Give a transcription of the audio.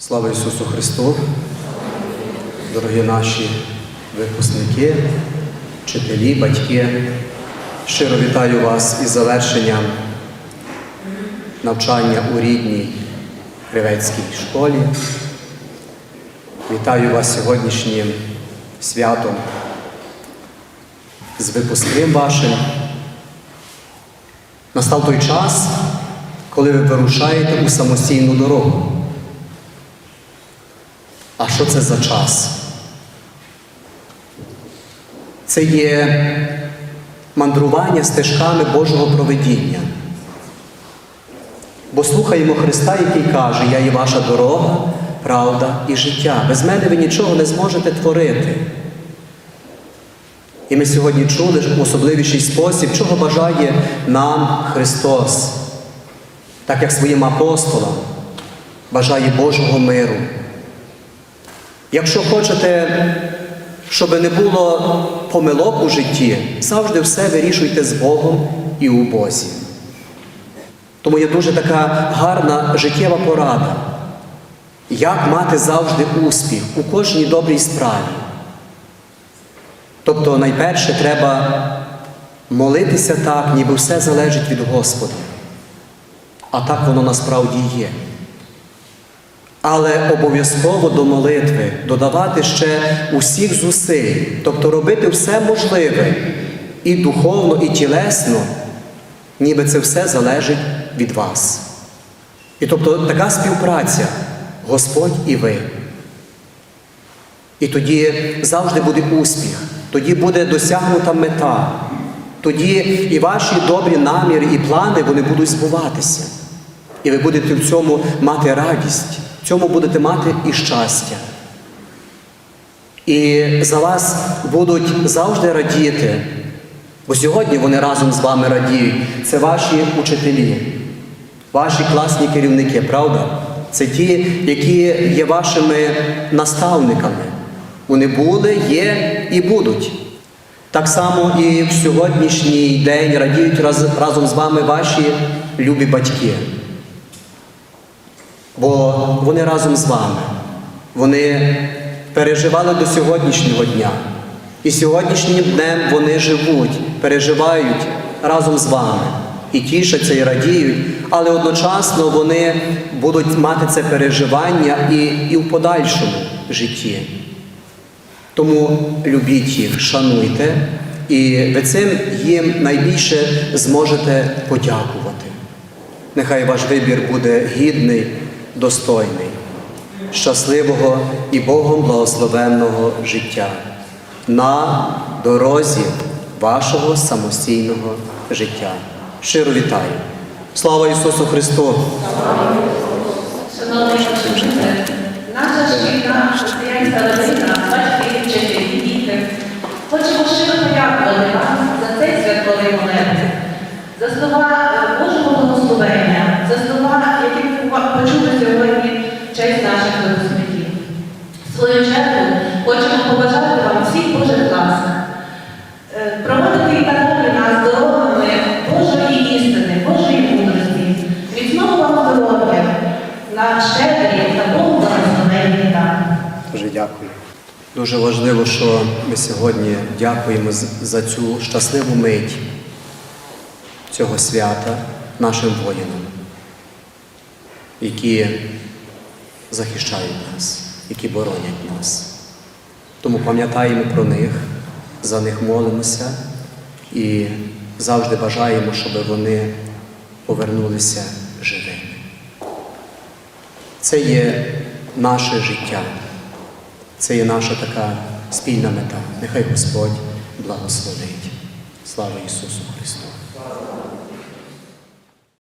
Слава Ісусу Христу! Дорогі наші випускники, вчителі, батьки, щиро вітаю вас із завершенням навчання у рідній Кривецькій школі. Вітаю вас сьогоднішнім святом з випускним вашим. Настав той час, коли ви вирушаєте у самостійну дорогу. А що це за час? Це є мандрування стежками Божого проведіння. Бо слухаємо Христа, який каже, я є ваша дорога, правда і життя. Без мене ви нічого не зможете творити. І ми сьогодні чули в особливіший спосіб, чого бажає нам Христос, так як своїм апостолам бажає Божого миру. Якщо хочете, щоб не було помилок у житті, завжди все вирішуйте з Богом і у Бозі. Тому є дуже така гарна життєва порада, як мати завжди успіх у кожній добрій справі. Тобто, найперше треба молитися так, ніби все залежить від Господа. А так воно насправді є. Але обов'язково до молитви додавати ще усіх зусиль, тобто робити все можливе і духовно, і тілесно, ніби це все залежить від вас. І тобто така співпраця Господь і ви. І тоді завжди буде успіх, тоді буде досягнута мета, тоді і ваші добрі наміри і плани вони будуть збуватися. І ви будете в цьому мати радість, цьому будете мати і щастя. І за вас будуть завжди радіти, бо сьогодні вони разом з вами радіють. Це ваші учителі, ваші класні керівники, правда? Це ті, які є вашими наставниками. Вони були, є і будуть. Так само і в сьогоднішній день радіють раз, разом з вами ваші любі батьки. Бо вони разом з вами. Вони переживали до сьогоднішнього дня. І сьогоднішнім днем вони живуть, переживають разом з вами. І тішаться, і радіють, але одночасно вони будуть мати це переживання і, і в подальшому житті. Тому любіть їх, шануйте, і ви цим їм найбільше зможете подякувати. Нехай ваш вибір буде гідний, достойний, щасливого і Богом благословенного життя на дорозі вашого самостійного життя. Щиро вітаю! Слава Ісусу Христу! Шановні наша шкільна християнська родина, батьки, вчителі, діти, хочемо щиро подякувати вам за цей святковий момент, за слова е, Божого благословення, за слова, які ви почули сьогодні в честь наших випускників. В свою чергу хочемо побажати вам всіх Божих ласк, е, проводити надалі нас дорогами Божої істини, Божої мудрості, міцного вам здоров'я, на щедрі та Богу благословенні. Дуже дякую. Дуже важливо, що ми сьогодні дякуємо за цю щасливу мить цього свята нашим воїнам, які захищають нас, які боронять нас. Тому пам'ятаємо про них, за них молимося і завжди бажаємо, щоб вони повернулися живими. Це є наше життя. Це є наша така спільна мета. Нехай Господь благословить. Слава Ісусу Христу!